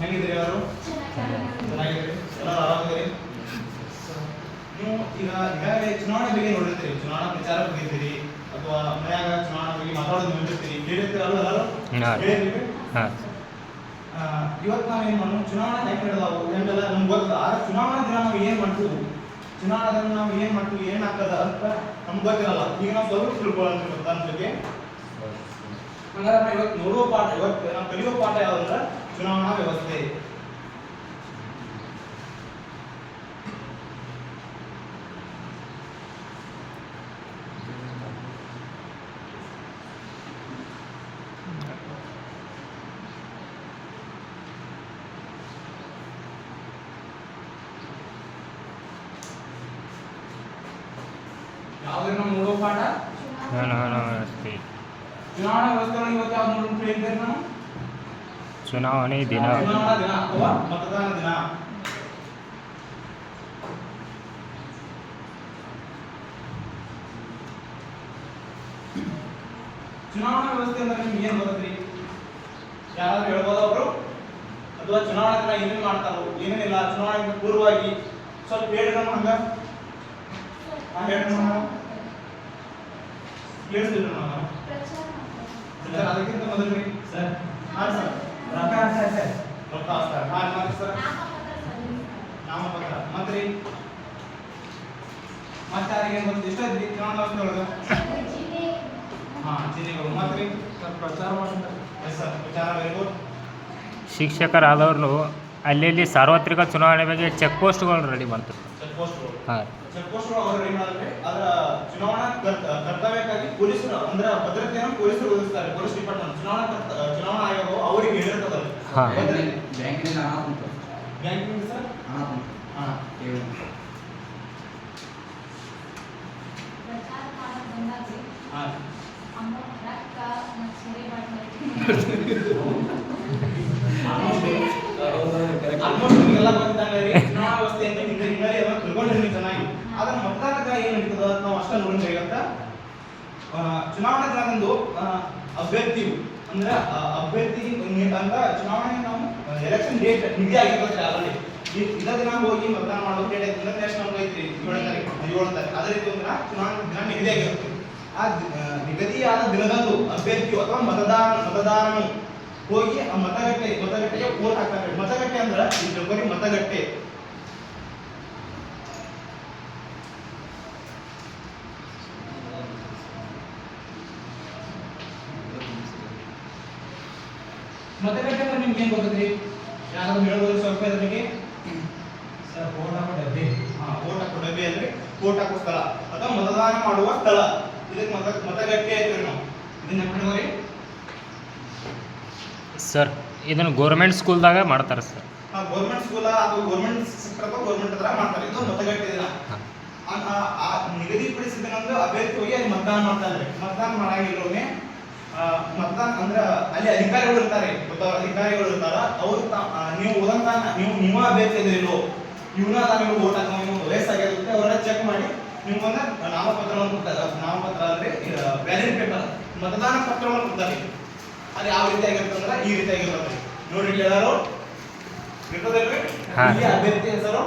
ಹೆಂಗಿದ್ರಿ ಎಲ್ಲರೂ ಚೆನ್ನಾಗಿದ್ರಿ ಎಲ್ಲರೂ ಆರಾಮಿದ್ದೀರಿ ನೀವು ಈಗ ಈಗಾಗಲೇ ಚುನಾವಣೆ ಬಗ್ಗೆ ನೋಡಿರ್ತೀರಿ. ಚುನಾವಣಾ ಪ್ರಚಾರ ಬಗೆದಿರಿ ಅಥವಾ ಮನ್ಯಾಗ ಚುನಾವಣೆ ಬಗ್ಗೆ ಮಾತಾಡೋದು ನೋಡಿರ್ತೀರಿ. ಅಲ್ಲ. ಕೇಳಿರ್ತೀರಿ? ಆ, ಇವತ್ತು ನಾವು ಏನು ಮಾಡೋಣ ಚುನಾವಣೆ ಹೆಂಗೆ ನಡೆದಾವು? ಹೆಂಗೆಲ್ಲ ನಮ್ಗೆ ಗೊತ್ತದ ಆದ್ರೆ ಚುನಾವಣಾ ದಿನ ನಾವು ಏನು ಮಾಡ್ತೀವಿ? ಚುನಾವಣಾ ದಿನ ನಾವು ಏನು ಮಾಡ್ತೀವಿ? ಏನು ಆಗ್ತದ ಅಂತ ನಮ್ಗೆ ಗೊತ್ತಿರಲ್ಲ. ಈಗ ನಾವು ಸ್ವಲ್ಪ ತಿಳ್ಕೊಳ್ಳೋಣ ಅಂತ ನಾವು ಇವತ್ತು ನೋಡುವ ಪಾಠ, ಇವತ್ತು ನಾವು ಕಲಿಯುವ ಪಾಠ ಯಾವ್ದಂದ್ರೆ ಚುನಾವಣಾ ವ್ಯವಸ್ಥೆ. ಯಾವ್ದು ನಮ್ಮ ನೋಡುವ ಪಾಠ? ಚುನಾವಣಾ ದಿನ. ಚುನಾವಣಾ ದಿನ ಅಥವಾ ಮತದಾನ ದಿನ? ಚುನಾವಣಾ ವ್ಯವಸ್ಥೆ ಅಂದ್ರೆ ನಿಮ್ಗೆ ಏನ್ ಗೊತ್ತದ್ರಿ? ಯಾರಾದ್ರೂ ಹೇಳ್ಬೋದ ಅವರು ಅಥವಾ ಚುನಾವಣಾ ದಿನ ಏನೇನು ಮಾಡ್ತಾರೋ ಏನೇನಿಲ್ಲ ಚುನಾವಣೆಗೆ ಪೂರ್ವವಾಗಿ ಸ್ವಲ್ಪ ಹೇಳಿದ್ರೆ ಹಂಗ? ಹಾ ಹೇಳಿ ನಮ್ಮ ಕೇಳಿಸ್ತಿದ್ರು ನಾನು ಸರ್ ಸರ್. ಹಾಂ ಸರ್. ರೊಕ್ಕ ಸರ್. ಸರ್. ರೊಕ್ಕ ಸರ್. ಹಾಂ ಮತ್ತೆ ಸರ್. ನಾಮಪತ್ರ. ಮತ್ತೆ ರೀ ಮತ್ತೆ ಯಾರಿಗೆ ಗೊತ್ತು? ಇಷ್ಟ ಚುನಾವಣಾ ವ್ಯವಸ್ಥೆ ಒಳಗೆ ಹಾಂ, ಜಿಲ್ಲೆಗಳು. ಮತ್ತೆ ರೀ ಸರ್, ಪ್ರಚಾರ ಮಾಡ್ತಾರೆ. ಸರ್ ಪ್ರಚಾರ ವೆರಿ ಗುಡ್ ಶಿಕ್ಷಕರಾದವ್ರು ಅಲ್ಲಿ ಸಾರ್ವತ್ರಿಕ ಚುನಾವಣೆ ಬಗ್ಗೆ ಚೆಕ್ ರೆಡಿ ಮಾಡ್ತಾರೆ. ಹಾಂ. ಚೆಕ್ ಪೋಸ್ಟ್ ಅವರು ಮಾಡಿದ್ರೆ ಅದರ ಚುನಾವಣಾ ಕರ್ತವ್ಯಕ್ಕಾಗಿ ಪೊಲೀಸರು ಅಂದ್ರೆ ಭದ್ರತೆಯನ್ನು ಪೊಲೀಸರು ಒದಗಿಸ್ತಾರೆ ಪೊಲೀಸ್ ಡಿಪಾರ್ಟ್ಮೆಂಟ್. ಚುನಾವಣಾ ಚುನಾವಣಾ ಆಯೋಗವು ಅವರಿಗೆ ಹೇಳಿರ್ತದೆ ಹಾಂ. ಬ್ಯಾಂಕಿನಿಂದ ಹಣ ಉಂಟು ಬ್ಯಾಂಕಿಂಗ್ ಸರ್? ಹಣ ಉಂಟು ಹಾಂ. ಆಲ್ಮೋಸ್ಟ್ ಎಲ್ಲ ಗೊತ್ತಿದ್ದಂಗೆ ರೀ ಚುನಾವಣಾ ವ್ಯವಸ್ಥೆ ಅಂತ ಹಿಂದೆ ಹಿನ್ನೆಲೆ ಅದನ್ನ ತಿಳ್ಕೊಂಡಿರ್ಲಿ ಚೆನ್ನಾಗಿ ಆದ್ರೆ ಮತದಾನದ ಏನ್ ನಡೀತದ ಅಂತ ನಾವು ಅಷ್ಟ ನೋಡಿದ್ರೆ ಅಂತ ಚುನಾವಣಾ ಅಭ್ಯರ್ಥಿಯು ಅಂದ್ರೆ ಅಭ್ಯರ್ಥಿ ಅಂದ್ರ ಚುನಾವಣೆ ನಾವು ಎಲೆಕ್ಷನ್ ಡೇಟ್ ನಿಗದಿ ಆಗಿರ್ತದೆ ಆಲ್ರೆಡಿ ಇದ ದಿನ ಹೋಗಿ ಮತದಾನ ಮಾಡೋ ಡೇಟ್ ಐತಿ ಅಂದ್ರೆ ಎಷ್ಟು ನಮ್ಗೆ ಐತ್ರಿ ಏಳು ತಾರೀಕು ಏಳು ತಾರೀಕು. ಅದೇ ರೀತಿ ಅಂದ್ರೆ ಚುನಾವಣೆ, ದಿನ ನಿಗದಿ ಆಗಿರುತ್ತೆ. ಆ ನಿಗದಿಯಾದ ದಿನದಂದು ಅಭ್ಯರ್ಥಿಯು ಅಥವಾ ಮತದಾರ, ಮತದಾರನು ಹೋಗಿ ಆ ಮತಗಟ್ಟೆ, ಮತಗಟ್ಟೆಗೆ ಓಟ್ ಹಾಕ್ತಾರೆ. ಮತಗಟ್ಟೆ ಅಂದ್ರೆ ಈ ಮತಗಟ್ಟೆ. ಮತಗಟ್ಟೆ ಅಂದ್ರೆ ನಿಮ್ಗೆ ಏನ್ ಗೊತ್ತದ್ರಿ? ಯಾರಾದ್ರೂ ಹೇಳ್ಬೋದು ಸ್ವಲ್ಪ ಇದ್ರ ಬಗ್ಗೆ? ಸರ್ ಓಟ ಹಾಕೋ ಡಬ್ಬಿ ಹಾ ಹಾಕೋ ಡಬ್ಬಿ ಅಂದ್ರೆ ವೋಟ್ ಹಾಕೋ ಸ್ಥಳ. ಅಥವಾ ಮತದಾನ ಮಾಡುವ ಸ್ಥಳ. ಇದಕ್ಕೆ ಮತ ಮತಗಟ್ಟೆ ಅಂತೀವಿ ನಾವು. ಇದನ್ನ ಕಣ್ಮರಿ ಸರ್ ಇದನ್ನು ಗೌರ್ಮೆಂಟ್ ಸ್ಕೂಲ್ದಾಗ ಮಾಡ್ತಾರೆ ಸರ್. ಗೌರ್ಮೆಂಟ್ ಸ್ಕೂಲ್ ಅಥವಾ ಗೌರ್ಮೆಂಟ್ ಸೆಕ್ಟರ್ ಅಥವಾ ಗೌರ್ಮೆಂಟ್ ಹತ್ರ ಮಾಡ್ತಾರೆ. ಇದು ಮತಗಟ್ಟೆ ದಿನ. ಆ- ಆ- ಆ ನಿಗದಿಪಡಿಸಿದ ನಂತರ ಅಭ್ಯರ್ಥಿ ಹೋಗಿ ಅಲ್ಲಿ ಮತದಾನ ಮಾಡ್ತಾರೆ ಮತದಾನ ಮಾಡಾಗಿರೋನೆ ಮತದಾನ ಅಂದ್ರ ಅಲ್ಲಿ ಅಧಿಕಾರಿಗಳು ಇರ್ತಾರೆ ಗೊತ್ತವ್ರ ಅಧಿಕಾರಿಗಳು ಇರ್ತಾರ ಅವ್ರು ನೀವು ಓದಂತ ನೀವು ನಿಮ್ಮ ಅಭ್ಯರ್ಥಿ ಇದ್ರಿಲ್ಲೋ ಇವನ ನಮಗೆ ಓಟ್ ಹಾಕೋ ನೀವು ವಯಸ್ಸಾಗಿರುತ್ತೆ ಅವರನ್ನ ಚೆಕ್ ಮಾಡಿ ನಿಮ್ಗೊಂದ ನಾಮಪತ್ರವನ್ನು ಕೊಡ್ತಾರೆ. ನಾಮಪತ್ರ ಅಂದ್ರೆ ವ್ಯಾಲಿಡ್ ಪೇಪರ್ ಮತದಾನ ಪತ್ರವನ್ನು ಕೊಡ್ತಾರೆ. ಅದು ಯಾವ ರೀತಿ ಆಗಿರ್ತಂದ್ರ ಈ ರೀತಿ ಆಗಿರ್ತದೆ ನೋಡಿ ಎಲ್ಲರೂ. ಇರ್ತದಲ್ರಿ. ಇಲ್ಲಿ ಅಭ್ಯರ್ಥಿ ಹೆಸರು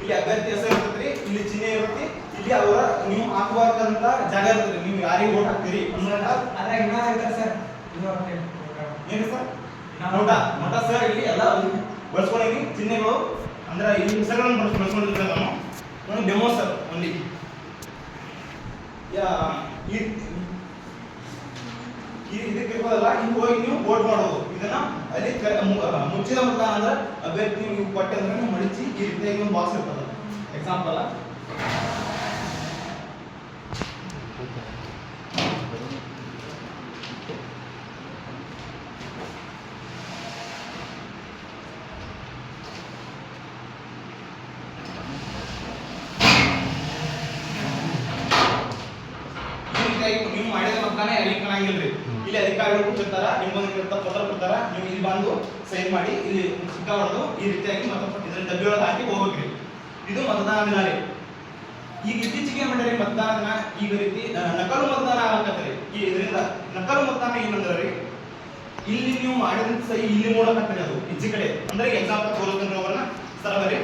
ಇಲ್ಲಿ ಅಭ್ಯರ್ಥಿ ಹೆಸರು ಇರ್ತದ್ರಿ ಇಲ್ಲಿ ಚಿಹ್ನೆ ಇರುತ್ತೆ. ಇಲ್ಲಿ ಅವರ ನೀವು ಹಾಕುವಂತ ಜಾಗ ಇರ್ತದೆ. ನೀವು ಯಾರಿಗೆ ವೋಟ್ ಹಾಕ್ತೀರಿ? ಅಂದ್ರೆ ಅದ್ರಾಗ ಇನ್ನೂ ಹೇಳ್ತಾರೆ ಸರ್? ಏನು ಸರ್? ನೋಟ. ನೋಟ ಸರ್ ಇಲ್ಲಿ ಎಲ್ಲ ಬಳಸ್ಕೊಂಡಿನಿ ಚಿಹ್ನೆಗಳು ಅಂದ್ರೆ ಈ ಹೆಸರುಗಳನ್ನು ಬಳಸ್ ಬಳಸ್ಕೊಂಡಿರ್ತಾರೆ ನಾನು ಒಂದು ಡೆಮೋ ಸರ್ ಒಂದು ಯಾ ಹಿಂಗೆ ಹಿಂಗ್ ಹೋಗಿ ನೀವು ವೋಟ್ ಮಾಡೋದು. ಇದನ್ನ ಅಲ್ಲಿ ಮುಚ್ಚಿದ ಮತದಾನ ಅಂದ್ರೆ ಅಭ್ಯರ್ಥಿ ನೀವು ಕೊಟ್ಟೆ ಅಂದ್ರೆ ನೀವು ಮಡಿಚಿ ಈ ರೀತಿಯಾಗಿ ಒಂದು ಬಾಕ್ಸ್ ಇರ್ತದೆ. ಎಕ್ಸಾಂಪಲ್ ನೀವು ಮಾಡಿದ ಮತದಾನ ಯಾರಿಗೂ ಕಾಣಂಗಿಲ್ರಿ. ಇಲ್ಲಿ ಅಧಿಕಾರಿಗಳು ಕೂತಿರ್ತಾರ ನಿಮ್ಗೊಂದು ಇರ್ತ ಪತ್ರ ಕೊಡ್ತಾರ ನೀವು ಇಲ್ಲಿ ಬಂದು ಸೈನ್ ಮಾಡಿ ಇಲ್ಲಿ ಚಿಕ್ಕ ಹೊಡೆದು ಈ ರೀತಿಯಾಗಿ ಮತ ಇದ್ರ ಡಬ್ಬಿ ಒಳಗೆ ಹಾಕಿ ಹೋಗ್ಬೇಕ್ರಿ. ಇದು ಮತದಾನ ದಿನ ರೀ ಈಗ ಇತ್ತೀಚೆಗೆ ಮಾಡ್ರಿ ಮತದಾನ ದಿನ ಈಗ ರೀತಿ ನಕಲು ಮತದಾನ ಆಗಕತ್ರಿ ಈ ಇದರಿಂದ ನಕಲು ಮತದಾನ ಏನಂದ್ರ ರೀ ಇಲ್ಲಿ ನೀವು ಮಾಡಿದಂತ ಸಹಿ ಇಲ್ಲಿ ಮೂಡಕತ್ತೀರಿ ಅದು ಈಚೆ ಕಡೆ. ಅಂದ್ರೆ ಎಕ್ಸಾಂಪಲ್ ತೋರಿಸ್ತೀನಿ ಅವರನ್ನ. ಸರ ಬರ್ರಿ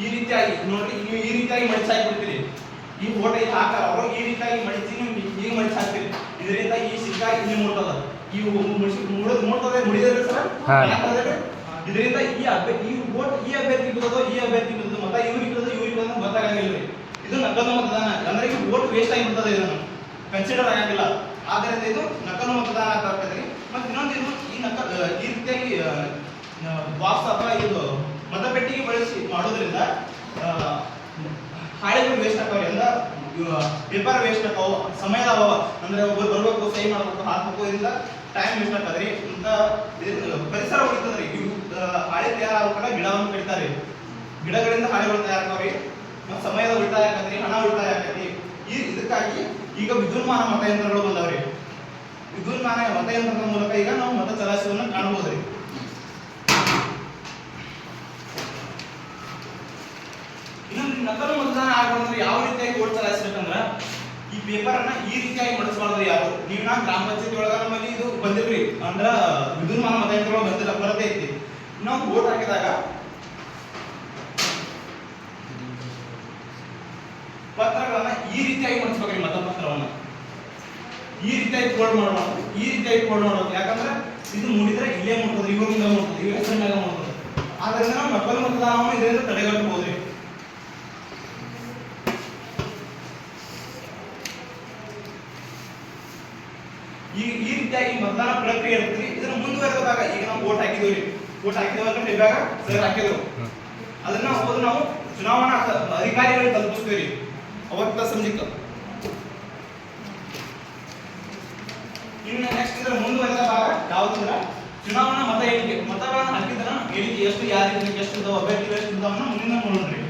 ಈ ರೀತಿಯಾಗಿ ನೋಡಿ ನೀವು ಈ ರೀತಿಯಾಗಿ ಮಡಿಸಿ ಹಾಕ್ಬಿಡ್ತೀರಿ. ಈ ಇಲ್ಲಿ ಹಾಕ ಅವರು ಈ ರೀತಿಯಾಗಿ ಮಡಿಸಿ ನೀವು ಈಗ ಮಡಿಸಿ ಹಾಕ್ತೀರಿ. ಇದರಿಂದ ಈ ಸಿಕ್ಕ ಇಲ್ಲಿ ಮೂಡ್ತದ ಈ ಮೂಡೋದು ಮೂಡ್ತದೆ ಮುಡಿದ್ರೆ ಸರ್. ಇದರಿಂದ ಈ ಅಭ್ಯರ್ಥಿ ಈ ಓಟ್ ಈ ಅಭ್ಯರ್ಥಿ ಬಿದ್ದದೋ ಈ ಅಭ್ಯರ್ಥಿ ಬಿದ್ದದೋ ಮತ ಇವ್ರಿಗೆ ಬಿದ್ದದೋ ಇವ್ರಿಗೆ ಬಿದ್ದದೋ ಗೊತ್ತಾಗಂಗಿಲ್ಲ ರೀ ಇದು ನಕಲು ಮತದಾನ. ಅಂದ್ರೆ ಈ ಓಟ್ ವೇಸ್ಟ್ ಆಗಿಬಿಡ್ತದೆ ಇದನ್ನು. ಕನ್ಸಿಡರ್ ಆಗಂಗಿಲ್ಲ. ಆದ್ರಿಂದ ಇದು ನಕಲು ಮತದಾನ ಅಂತ ಆಗ್ತದೆ ಮತ್ತೆ ಇನ್ನೊಂದು ಇದು ಈ ನಕಲ್ ಈ ರೀತಿಯಾಗಿ ಬಾಕ್ಸ್ ಅಥವಾ ಇದು ಮತಪೆಟ್ಟಿಗೆ ಬಳಸಿ ಮಾಡೋದ್ರಿಂದ ಹಾಳೆಗಳು ವೇಸ್ಟ್ ಆಗ್ತಾವೆ, ಎಲ್ಲ ಪೇಪರ್ ವೇಸ್ಟ್ ಆಗ್ತಾವ ಸಮಯದ ಅಭಾವ. ಅಂದ್ರೆ ಒಬ್ಬರು ಬರ್ಬೇಕು, ಸಹಿ ಮಾಡ್ಬೇಕು, ಹಾಕ್ಬೇಕು ಇದರಿಂದ ಟೈಮ್ ವೇಸ್ಟ್ ಆಗ್ತದ್ರಿ ಅಂತ ಪರಿಸರ ಉಳಿತದ್ರಿ ಇವು ಹಾಳೆ ತಯಾರಾಗೋ ಕಡೆ ಗಿಡವನ್ನು ಕಡಿತಾರೆ ಗಿಡಗಳಿಂದ ಹಾಳೆಗಳು ತಯಾರಾಗ್ತಾವ್ರಿ ಮತ್ತು ಸಮಯದ ಉಳಿತಾಯ ಆಗತ್ರಿ ಹಣ ಉಳಿತಾಯ ಆಗತ್ರಿ ಈ, ಇದಕ್ಕಾಗಿ ಈಗ ವಿದ್ಯುನ್ಮಾನ ಮತಯಂತ್ರಗಳು ಬಂದವ್ರಿ ವಿದ್ಯುನ್ಮಾನ ಮತಯಂತ್ರದ ಮೂಲಕ ಈಗ ನಾವು ಮತ ಚಲಾಯಿಸುವುದನ್ನು ಕಾಣಬಹುದ್ರಿ ಇನ್ನೊಂದು ನಕಲು ಮತದಾನ ಆಗಬಾರ್ದು ಯಾವ ರೀತಿಯಾಗಿ ಓಟ್ ಚಲಾಯಿಸ್ಬೇಕಂದ್ರ ಈ ಪೇಪರ್ ಅನ್ನ ಈ ರೀತಿಯಾಗಿ ಮಡಿಸಬಾರ್ದು ಯಾರು? ನೀವು ನಾ ಗ್ರಾಮ ಪಂಚಾಯತಿ ಒಳಗ ನಮ್ಮಲ್ಲಿ ಇದು ಬಂದಿಲ್ರಿ ಅಂದ್ರ ವಿದ್ಯುನ್ಮಾನ ಮತಯಂತ್ರಗಳು ಬಂದಿಲ್ಲ, ಕೊರತೆ ಐತಿ. ನಾವು ವೋಟ್ ಹಾಕಿದಾಗ ಪತ್ರಗಳನ್ನ ಈ ರೀತಿಯಾಗಿ ಮಡಿಸ್ಬೇಕ್ರಿ ಮತಪತ್ರವನ್ನ. ಈ ರೀತಿಯಾಗಿ ಫೋಲ್ಡ್ ಮಾಡಬಾರ್ದು ಈ ರೀತಿಯಾಗಿ ಫೋಲ್ಡ್ ಮಾಡೋದು ಯಾಕಂದ್ರೆ ಇದು ಮೂಡಿದ್ರೆ ಇಲ್ಲೇ ಮುಟ್ತದೆ ಇವಾಗ ಮುಟ್ತದೆ ಇವ ಹೆಸರಿನಾಗ ಮುಟ್ಟೋದು ಆದ್ರಿಂದ ನಾವು ನಕಲು ಮತದಾನವನ್ನು ಇದರಿಂದ ತಡೆಗಟ್ಟಬಹುದ್ರಿ ಈ ಈ ಮತದಾನ ಪ್ರಕ್ರಿಯೆ ಇರ್ತದೆ. ಇದನ್ನ ಮುಂದುವರೆದಾಗ ಈಗ ನಾವು ವೋಟ್ ಹಾಕಿದ್ವಿ ವೋಟ್ ಹಾಕಿದವಾಗ ಇವಾಗ ಸರ್ ಹಾಕಿದ್ರು. ಅದನ್ನ ಹೋದ್ ನಾವು ಚುನಾವಣಾ ಅಧಿಕಾರಿಗಳು ತಲುಪಿಸ್ತೀವಿ ಅವತ್ತ ಸಂಜಿಕ ಇನ್ನು ನೆಕ್ಸ್ಟ್ ಇದ್ರ ಮುಂದುವರೆದ ಭಾಗ ಯಾವ್ದಂದ್ರ ಚುನಾವಣಾ ಮತ ಎಣಿಕೆ. ಮತಗಳನ್ನ ಹಾಕಿದ್ರ ಎಣಿಕೆ ಎಷ್ಟು, ಯಾರಿಗೆ ಎಷ್ಟು ಇದಾವ ಅಭ್ಯರ್ಥಿಗಳು ಎಷ್ಟು ಮುಂದಿನ ನೋಡೋಣ್ರಿ